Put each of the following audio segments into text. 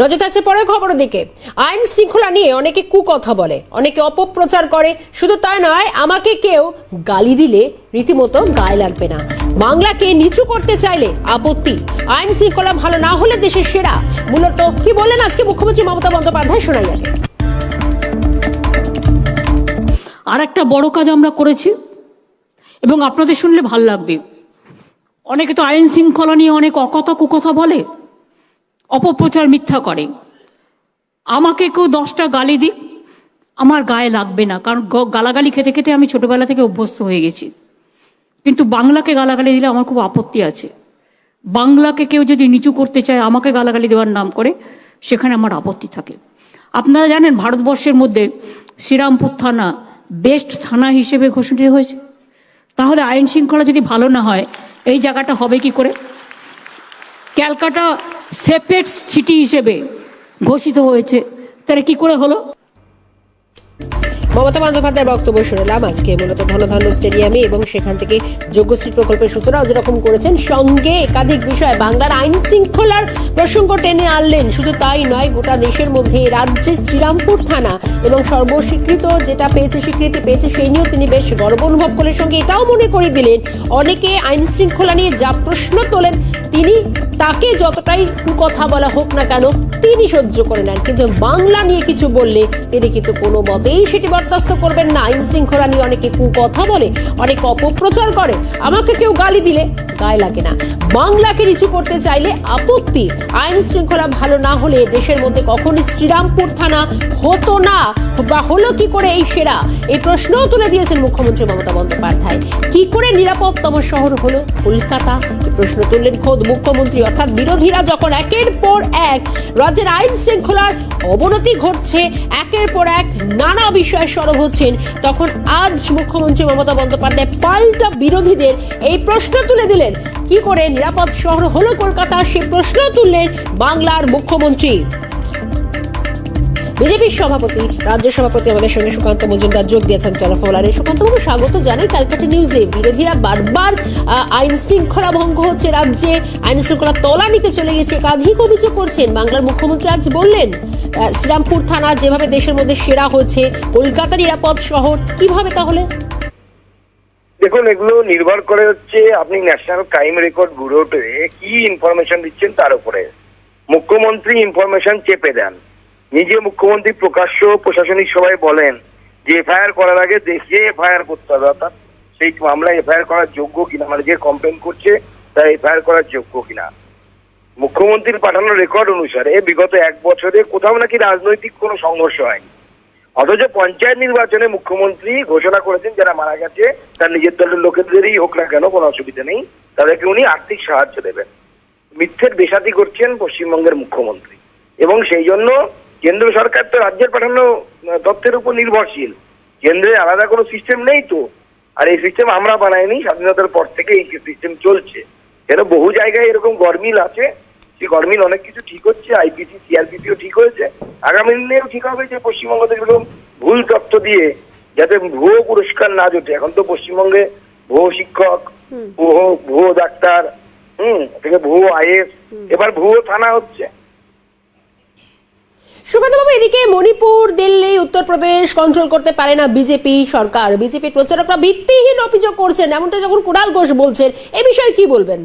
নজর আছে পরে খবরের দিকে। আইন শৃঙ্খলা নিয়ে অনেকে কুকথা বলে, অনেকে অপপ্রচার করে। শুধু তাই নয়, আমাকে কেউ গালি দিলে রীতিমতো গায়ে লাগবে না। বাংলাকে নিচু করতে চাইলে আপত্তি। আইন শৃঙ্খলা ভালো না হলে দেশের সেরা। মূলত কি বললেন আজকে মুখ্যমন্ত্রী মমতা বন্দ্যোপাধ্যায় শোনাই আগে আর একটা বড় কাজ আমরা করেছি, এবং আপনাদের শুনলে ভালো লাগবে। অনেকে তো আইন শৃঙ্খলা নিয়ে অনেক অকথা কুকথা বলে। অপপ্রচার মিথ্যা করে। আমাকে কেউ দশটা গালি দিক, আমার গায়ে লাগবে না, কারণ গালাগালি খেতে খেতে আমি ছোটবেলা থেকে অভ্যস্ত হয়ে গেছি। কিন্তু বাংলাকে গালাগালি দিলে আমার খুব আপত্তি আছে। বাংলাকে কেউ যদি নিচু করতে চায়, আমাকে গালাগালি দেওয়ার নাম করে, সেখানে আমার আপত্তি থাকে। আপনারা জানেন, ভারতবর্ষের মধ্যে শ্রীরামপুর থানা বেস্ট থানা হিসেবে ঘোষণিত হয়েছে। তাহলে আইন শৃঙ্খলা যদি ভালো না হয়, এই জায়গাটা হবে কি করে? ক্যালকাটা সেফেস্ট সিটি হিসেবে ঘোষিত হয়েছে। তাহলে কি করে হলো? মমতা বন্দ্যোপাধ্যায়ের বক্তব্য শুনলাম। আজকে মূলত ধনধান্য স্টেডিয়ামে এবং সেখান থেকে যোগ্যশ্রী প্রকল্পের সূচনাও যেরকম করেছেন। সঙ্গে একাধিক বিষয় বাংলার আইন শৃঙ্খলার প্রসঙ্গ টেনে আনলেন। শুধু তাই নয়, গোটা দেশের মধ্যে রাজ্যে শ্রীরামপুর থানা এবং সর্বস্বীকৃত যেটা পেয়েছে, স্বীকৃতি পেয়েছে, সেই নিয়েও তিনি বেশ গর্ব অনুভব করলেন সঙ্গে এটাও মনে করে দিলেন, অনেকে আইন শৃঙ্খলা নিয়ে যা প্রশ্ন তোলেন তিনি তাকে যতটাই কথা বলা হোক না কেন, তিনি সহ্য করে নেন। কিন্তু বাংলা নিয়ে কিছু বললে তিনি কিন্তু কোনো মতেই সেটি বরদাস্ত করবেন না। আইন শৃঙ্খলা নিয়ে অনেকে কথা বলে, অনেক অপপ্রচার করে। আমাকে কেউ গালি দিলে গায়ে লাগে না। বাংলাকে নিচু করতে চাইলে আপত্তি। আইন শৃঙ্খলা ভালো না হলে দেশের মধ্যে কখনই শ্রীরামপুর থানা হতো না। বা হলো কি করে এই সেরা? এই প্রশ্নও তুলে দিয়েছেন মুখ্যমন্ত্রী মমতা বন্দ্যোপাধ্যায়। কি করে নিরাপদতম শহর হলো কলকাতা? এই প্রশ্ন তুললেন খোদ মুখ্যমন্ত্রী অর্থাৎ বিরোধীরা যখন একের পর এক রাজ্যের আইন শৃঙ্খলার অবনতি ঘটছে, একের পর এক নানা বিষয়ে সরব হচ্ছেন, তখন আজ মুখ্যমন্ত্রী মমতা বন্দ্যোপাধ্যায় পাল্টা বিরোধীদের এই প্রশ্ন তুলে দিলেন। কি করে নিরাপদ শহর হলো কলকাতা? সে প্রশ্ন তুললেন বাংলার মুখ্যমন্ত্রী। বিজেপির সভাপতি, রাজ্য সভাপতি আমাদের সঙ্গে সুকান্ত মজুমদার যোগ দিয়েছেন টেলিফোন আর সুকান্ত বাবু, স্বাগত জানাই ক্যালকাটা নিউজে বিরোধীরা বারবার আইন শৃঙ্খলা ভঙ্গ হচ্ছে রাজ্যে। আইন শৃঙ্খলা তলা নিতে চলে গেছে, একাধিক অভিযোগ করছেন। বাংলার মুখ্যমন্ত্রী আজ বললেন শ্রীরামপুর থানা যেভাবে দেশের মধ্যে সেরা হচ্ছে, কলকাতা নিরাপদ শহর, কীভাবে তাহলে? দেখুন, এগুলো নির্ভর করে হচ্ছে আপনি ন্যাশনাল ক্রাইম রেকর্ড ব্যুরোতে কি ইনফরমেশন দিচ্ছেন তার উপরে। মুখ্যমন্ত্রী ইনফরমেশন চেপে দেন। নিজে মুখ্যমন্ত্রী প্রকাশ্য প্রশাসনিক সভায় বলেন যে এফআইআর করার আগে দেখে এফআইআর করতে হবে, অর্থাৎ সেই মামলায় এফআইআর করার যোগ্য কিনা মানে যে কমপ্লেন করছে, তার এফআইআর করার যোগ্য কিনা। মুখ্যমন্ত্রীর পাঠানো রেকর্ড অনুসারে বিগত এক বছরে কোথাও নাকি রাজনৈতিক কোনো সংঘর্ষ হয়নি। অথচ পঞ্চায়েত নির্বাচনে মুখ্যমন্ত্রী ঘোষণা করেছেন, যারা মারা গেছে, তার নিজের দলের লোকেদেরই হোক না কেন, কোনো অসুবিধা নেই। তাদেরকে উনি আর্থিক সাহায্য দেবেন। মিথ্যের বেসাতি করছেন পশ্চিমবঙ্গের মুখ্যমন্ত্রী। এবং সেই জন্য কেন্দ্র সরকার তো রাজ্যের পাঠানো তথ্যের উপর নির্ভরশীল। কেন্দ্রে আলাদা কোনো সিস্টেম নেই তো। আর এই সিস্টেম আমরা বানাইনি স্বাধীনতার পর থেকে এই সিস্টেম চলছে। এর বহু জায়গায় এরকম গরমিল আছে। সেই গরমিল অনেক কিছু ঠিক হচ্ছে আইপিসি সিআরপিসিও ঠিক হয়েছে। আগামী দিনেও ঠিক হবে যে পশ্চিমবঙ্গ থেকে এরকম ভুল তথ্য দিয়ে যাতে ভুয়ো পুরস্কার না জোটে। এখন তো পশ্চিমবঙ্গে ভুয়ো শিক্ষক ভুয়ো ভুয়ো ডাক্তার হুম থেকে ভুয়ো আইএস এবার ভুয়ো থানা হচ্ছে। সুকান্ত বাবু এদিকে মণিপুর, দিল্লি, উত্তরপ্রদেশ কন্ট্রোল করতে পারে না বিজেপি সরকার। বিজেপি প্রচারকরা ভিত্তিহীন অভিযোগ করছেন, এমনটা যখন ঘোষ বলছেন, এ বিষয়ে কি বলবেন?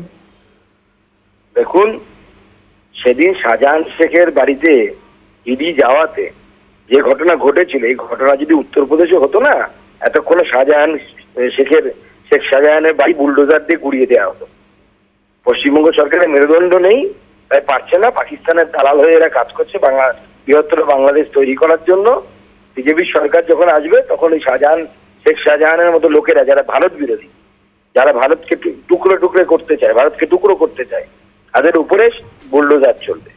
দেখুন, সেদিন শাহজাহান শেখের বাড়িতে ইডি যাওয়াতে যে ঘটনা ঘটেছিল, এই ঘটনা যদি উত্তরপ্রদেশে হতো না, এতক্ষণে শাহজাহান শেখের, শেখ শাহজাহানের বাড়ি বুলডোজার দিয়ে গুড়িয়ে দেওয়া হতো। পশ্চিমবঙ্গ সরকারের মেরুদণ্ড নেই, তাই পারছে না, পাকিস্তানের দালাল হয়ে এরা কাজ করছে বাংলা বৃহত্তর বাংলাদেশ তৈরি করার জন্য বিজেপির সরকার যখন আসবে, তখন এই শাহজাহান, শেখ শাহজাহানের মতো লোকেরা, যারা ভারত বিরোধী, যারা ভারতকে টুকরো টুকরো করতে চায়, ভারতকে টুকরো করতে চায়, তাদের উপরে বুলডোজার চলবে।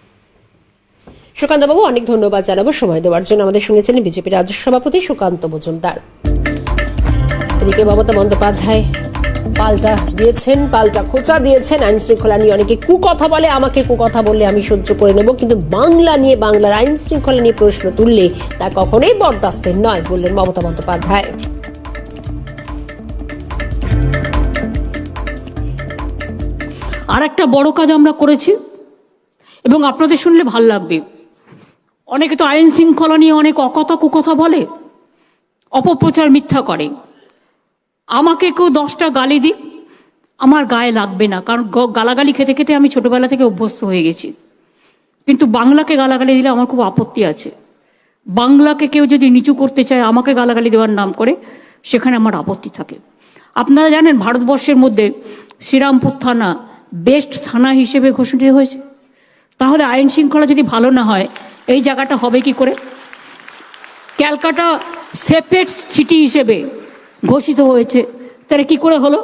সুকান্ত বাবু, অনেক ধন্যবাদ জানাব। সময় দেওয়ার জন্য আমাদের সঙ্গে ছিলেন বিজেপি রাজ্য সভাপতি সুকান্ত মজুমদার। এদিকে মমতা বন্দ্যোপাধ্যায় পাল্টা দিয়েছেন, পাল্টা খোঁচা দিয়েছেন, আইন শৃঙ্খলা নিয়ে অনেকে কুকথা বলে, আমাকে কুকথা বললে আমি সহ্য করে নেব, কিন্তু বাংলা নিয়ে, বাংলার আইন শৃঙ্খলা নিয়ে প্রশ্ন তুললে তা কখনোই বরদাস্তের নয়, বললেন মমতা বন্দ্যোপাধ্যায়। আর একটা বড় কাজ আমরা করেছি, এবং আপনাদের শুনলে ভালো লাগবে। অনেকে তো আইন শৃঙ্খলা নিয়ে অনেক অকথা কুকথা বলে, অপপ্রচার মিথ্যা করে। আমাকে কেউ দশটা গালি দিক, আমার গায়ে লাগবে না। কারণ গালাগালি খেতে খেতে আমি ছোটবেলা থেকে অভ্যস্ত হয়ে গেছি। কিন্তু বাংলাকে গালাগালি দিলে আমার খুব আপত্তি আছে। বাংলাকে কেউ যদি নিচু করতে চায়, আমাকে গালাগালি দেওয়ার নাম করে, সেখানে আমার আপত্তি থাকে। আপনারা জানেন ভারতবর্ষের মধ্যে শ্রীরামপুর থানা বেস্ট থানা হিসেবে ঘোষিত হয়েছে। তাহলে আইন শৃঙ্খলা যদি ভালো না হয়, এই জায়গাটা হবে কি করে? ক্যালকাটা সেফেস্ট সিটি হিসেবে ঘোষিত হয়েছে। তাহলে কি করে হলো?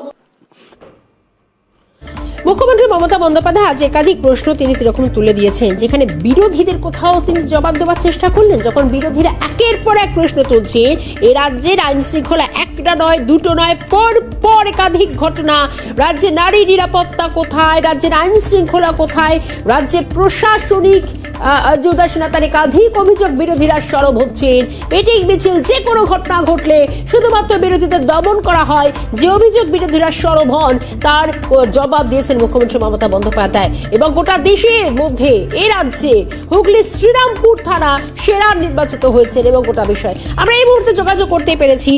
মুখ্যমন্ত্রী মমতা বন্দ্যোপাধ্যায় আজ একাধিক প্রশ্ন তিনি এরকম তুলে দিয়েছেন, যেখানে বিরোধীদের কোথাও তিনি জবাব দেওয়ার চেষ্টা করলেন। যখন বিরোধীরা একের পর এক প্রশ্ন তুলছে এ রাজ্যের আইন শৃঙ্খলা একটা নয়, দুটো নয়, পর পর একাধিক ঘটনা। রাজ্যে নারী নিরাপত্তা কোথায়? রাজ্যের আইন শৃঙ্খলা কোথায়? রাজ্যে প্রশাসনিক উদাসীনা তার একাধিক অভিযোগ বিরোধীরা সরব মিছিল, যে কোনো ঘটনা ঘটলে শুধুমাত্র বিরোধীদের দমন করা হয়, যে অভিযোগ বিরোধীরা সরব হন, তার জবাব দিয়েছেন মুখ্যমন্ত্রী মমতা বন্দ্যোপাধ্যায়। এবং গোটা দেশের মধ্যে, এ রাজ্যে, হুগলি শ্রীরামপুর থানা সেরা নির্বাচিত হয়েছেন এবং গোটা বিষয়। আমরা এই মুহূর্তে যোগাযোগ করতে পেরেছি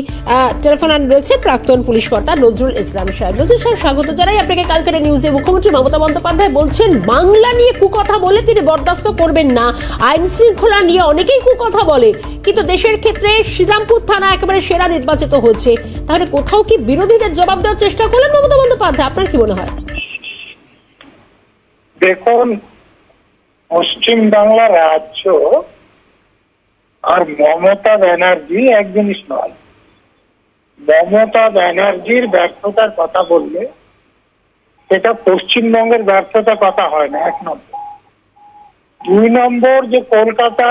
টেলিফোন রয়েছে প্রাক্তন পুলিশ কর্তা নজরুল ইসলাম সাহেব। নজরুল সাহেব, স্বাগত জানাই। আপনাকে কালকের নিউজে মুখ্যমন্ত্রী মমতা বন্দ্যোপাধ্যায় বলছেন, বাংলা নিয়ে কুকথা বলে তিনি বরদাস্ত করবেন না। আইন শৃঙ্খলা নিয়ে অনেকেই কুকথা বলে, কিন্তু দেশের ক্ষেত্রে শ্রীরামপুর থানা একেবারে সেরা নির্বাচিত হচ্ছে তাহলে কোথাও কি বিরোধীদের জবাব দেওয়ার চেষ্টা করলেন মমতা বন্দ্যোপাধ্যায়? আপনার কি মনে হয়? দেখুন পশ্চিম বাংলা রাজ্য আর মমতা ব্যানার্জি এক জিনিস নয়। মমতা ব্যানার্জির ব্যর্থতার কথা বললে সেটা পশ্চিমবঙ্গের ব্যর্থতার কথা হয় না এক নম্বর। দুই নম্বর যে কলকাতা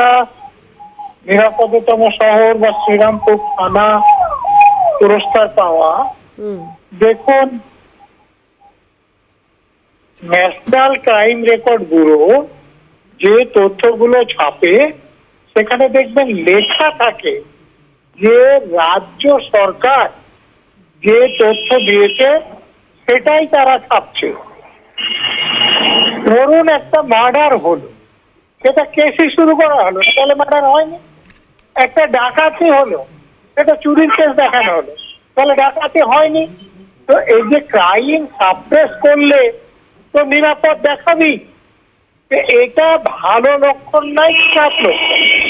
নিরাপদতম শহর বা শ্রীরামপুর থানা পুরস্কার পাওয়া দেখুন ন্যাশনাল ক্রাইম রেকর্ড ব্যুরো যে তথ্যগুলো ছাপে সেখানে দেখবেন লেখা থাকে যে রাজ্য সরকার যে তথ্য দিয়েছে, সেটাই তারা ছাপছে। ধরুন একটা মার্ডার হলো। সেটা কেসই শুরু করা হলো তাহলে মার্ডার হয়নি। একটা ডাকাতি হলো, সেটা চুরির কেস দেখানো হলো, তাহলে ডাকাতি হয়নি। তো এই যে ক্রাইম সাপ্রেস করলে তো নিরাপদ দেখাবি। এটা ভালো লক্ষণ নাই, খারাপ লক্ষণ।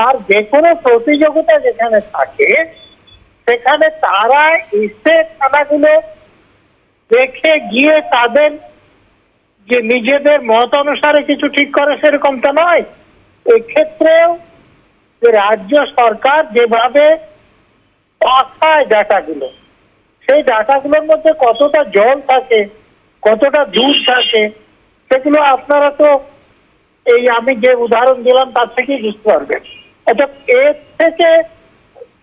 আর যে কোনো প্রতিযোগিতা যেখানে থাকে, সেখানে তারা এসে খেলাগুলো দেখে গিয়ে তাদের যে নিজেদের মত অনুসারে কিছু ঠিক করে সেরকমটা নয়। এক্ষেত্রেও যে রাজ্য সরকার যেভাবে পাঠায় ডাটাগুলো, সেই ডাটাগুলোর মধ্যে কতটা জল থাকে, কতটা দুধ থাকে, সেগুলো আপনারা তো এই আমি যে উদাহরণ দিলাম তার থেকেই বুঝতে পারবেন। এটা এর থেকে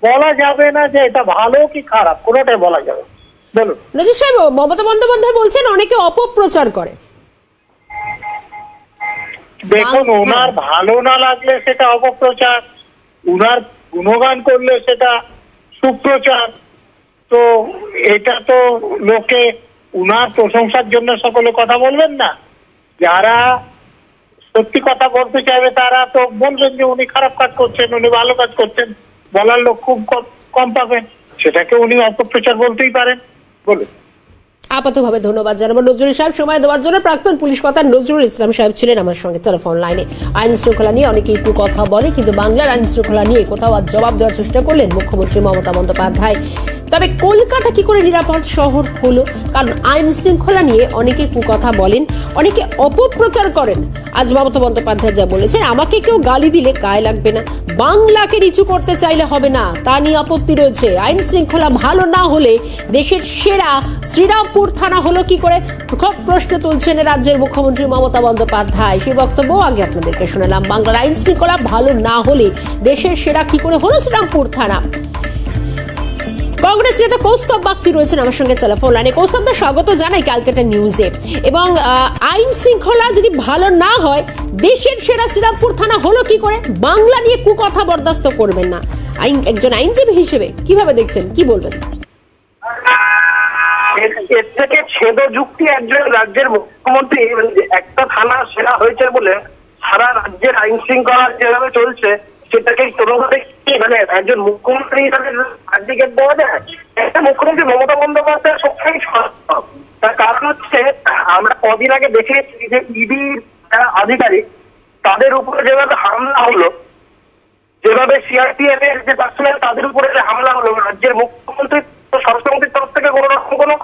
বলা যাবে না যে এটা ভালো কি খারাপ কোনোটাই বলা যাবে না। বলুন নজরুল সাহেব মমতা বন্দ্যোপাধ্যায় বলছেন অনেকে অপপ্রচার করে দেখুন। ওনার ভালো না লাগলে সেটা অপপ্রচার উনার গুণগান করলে সেটা সুপ্রচার তো এটা তো লোকে উনার প্রশংসার জন্য সকলে কথা বলবেন না যারা সত্যি কথা বলতে চাইবে তারা তো বলবেন যে উনি খারাপ কাজ করছেন, উনি ভালো কাজ করছেন। বলার লোক খুব কম- পাবেন। সেটাকে উনি অপপ্রচার বলতেই পারেন। বলুন। আপাতভাবে ধন্যবাদ জানাব নজরুল সাহেব। সময় দেওয়ার জন্য প্রাক্তন পুলিশ কর্তা নজরুল ইসলাম সাহেব ছিলেন আমার সঙ্গে টেলিফোন লাইনে আইন শৃঙ্খলা নিয়ে অনেকে একটু কথা বলে, কিন্তু বাংলার আইন শৃঙ্খলা নিয়ে কোথাও আর জবাব দেওয়ার চেষ্টা করলেন মুখ্যমন্ত্রী মমতা বন্দ্যোপাধ্যায়। তবে কলকাতা কি করে নিরাপদ শহর হলো? কারণ আইন শৃঙ্খলা নিয়ে অনেকে কুকথা বলেন, অনেকে অপপ্রচার করেন। আজ মমতা বন্দ্যোপাধ্যায় যা বলেছেন, আমাকে কেউ গালি দিলে গায়ে লাগবে না। বাংলাকে নিচু করতে চাইলে হবে না, তা নিয়ে আপত্তি রয়েছে। আইন শৃঙ্খলা ভালো না হলে দেশের সেরা শ্রীরামপুর থানা হলো কি করে? খুব প্রশ্ন তুলছেন রাজ্যের মুখ্যমন্ত্রী মমতা বন্দ্যোপাধ্যায়। সেই বক্তব্য আগে আপনাদেরকে শোনালাম। বাংলার আইন শৃঙ্খলা ভালো না হলে দেশের সেরা কি করে হলো? শ্রীরামপুর থানা। কংগ্রেস নেতা কৌস্তব বাগচি রয়েছেন আমার সঙ্গে টেলিফোন লাইনে কৌস্তবদা, স্বাগত জানাই ক্যালকাটা নিউজে এবং আইন শৃঙ্খলা যদি ভালো না হয়, দেশের সেরা শ্রীরামপুর থানা হলো কি করে? বাংলা নিয়ে কুকথা বরদাস্ত করবেন না। আইন, একজন আইনজীবী হিসেবে কীভাবে দেখছেন? কি বলবেন? এর থেকে ছেদ যুক্তি একজন রাজ্যের মুখ্যমন্ত্রী মানে একটা থানা সেরা হয়েছে বলে সারা রাজ্যের আইন শৃঙ্খলা যেভাবে চলছে সেটাকে কোনোভাবে মানে একজন মুখ্যমন্ত্রী হিসাবে সার্টিফিকেট দেওয়া যায়? একটা মুখ্যমন্ত্রী মমতা বন্দ্যোপাধ্যায় সবসময় সৎ। তার কারণ হচ্ছে, আমরা কদিন আগে দেখেছি যে ইডি আধিকারিক, তাদের উপরে যেভাবে হামলা হলো, যেভাবে সিআরপিএফ এর যে পার্সোনাল তাদের উপরে যে হামলা হলো, রাজ্যের মুখ্যমন্ত্রী স্বরাষ্ট্রমন্ত্রীর তরফ থেকে কোনো রকম কোনো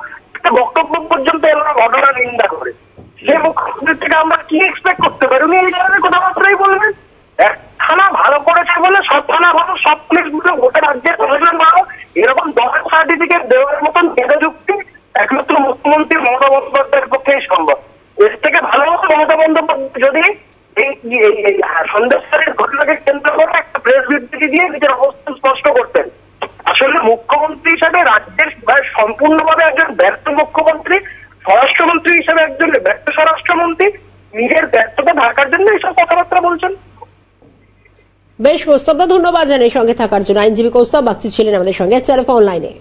বক্তব্য পর্যন্ত এরা ঘটনা নিন্দা করে। সে মুখ্যমন্ত্রী থেকে আমরা কি এক্সপেক্ট করতে পারি? উনি এই ধরনের কথাবার্তাই বলবেন এক থানা ভালো করেছে বলে সব থানা ভালো সব পুলিশগুলো গোটা রাজ্যের প্রশাসন ভালো এরকম দশ সার্টিফিকেট দেওয়ার মতন মেধা যুক্তি একমাত্র মুখ্যমন্ত্রী মমতা বন্দ্যোপাধ্যায়ের পক্ষেই সম্ভব এর থেকে ভালো হতো মমতা বন্দ্যোপাধ্যায় যদি এই এই- এই সন্দেশের ঘটনাকে কেন্দ্র করে একটা প্রেস বিবৃতি দিয়ে নিজের অবস্থান স্পষ্ট করতেন। আসলে মুখ্যমন্ত্রী হিসাবে রাজ্যের সম্পূর্ণভাবে একজন ব্যর্থ মুখ্যমন্ত্রী, স্বরাষ্ট্রমন্ত্রী হিসাবে একজন ব্যর্থ স্বরাষ্ট্রমন্ত্রী, নিজের ব্যর্থতা ঢাকার জন্য এইসব কথাবার্তা বলছেন। বেশ, কৌস্তবদা, ধন্যবাদ জানাই সঙ্গে থাকার জন্য। আইনজীবী কৌস্তব বাগচি ছিলেন আমাদের সঙ্গে। টেলিফোন লাইনে।